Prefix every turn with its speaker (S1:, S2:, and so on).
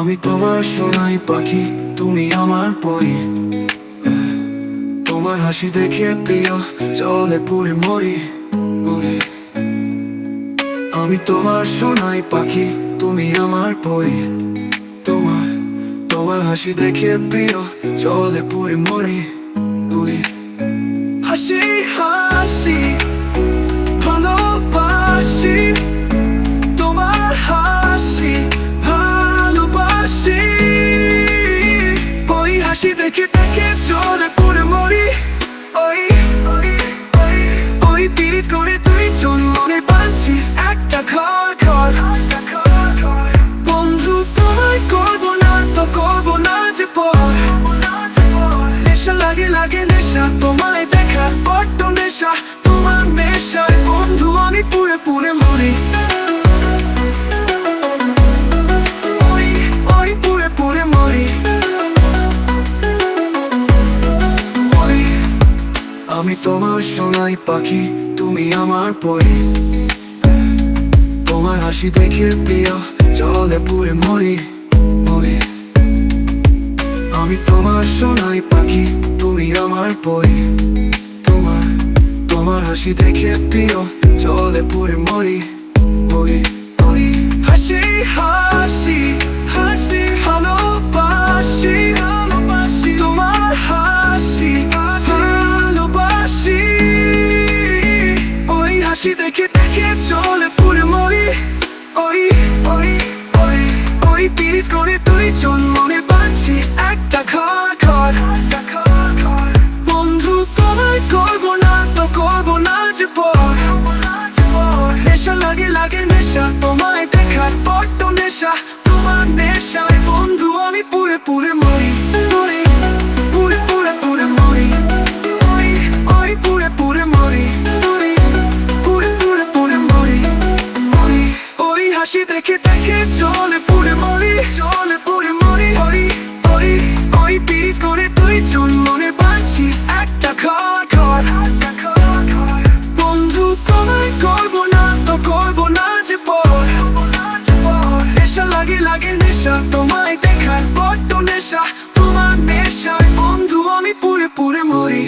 S1: আমি তোমার সোনাই পাখি, তুমি আমার পরি। তোমার হাসি দেখে প্রিয় চলে পুরে মরি। আমি তোমার সোনাই পাখি, তুমি আমার পরি। তোমার তোমার হাসি দেখে প্রিয় চলে পুরে মরি। মরি। হাসি হাসি, ভালোবাসি। হাসি দেখে দেখে চলে পুরে মরি। ওই ওই পিরিত করে তুই জন মনে পাচ্ছি একটা ঘর ঘর। বন্ধু, তোমায় করব না তো করব না যে পর। নেশা লাগে লাগে নেশা, তোমায় দেখার বড্ড নেশা, তোমার নেশায়। বন্ধু, আমি তোমার সোনাই পাখি, তুমি আমার পরি। তোমার হাসি দেখে প্রিয় চলে পুরে মরি মরি। আমি তোমার সোনাই পাখি, তুমি আমার পরি। তোমার তোমার হাসি দেখে প্রিয় চলে পুরে মরি মরি। হাসি দেখে দেখে চলে পুরে মরি। ওই ওই ওই ওই পিরিত করে তুই জন মনে পাচ্ছি একটা ঘর ঘর বন্ধু, তোমায় করব না, তো করব না যে পর নেশা তোমায় দেখার বড্ড নেশা। তোমার নেশায় বন্ধু আমি পুরে পুরে মরি।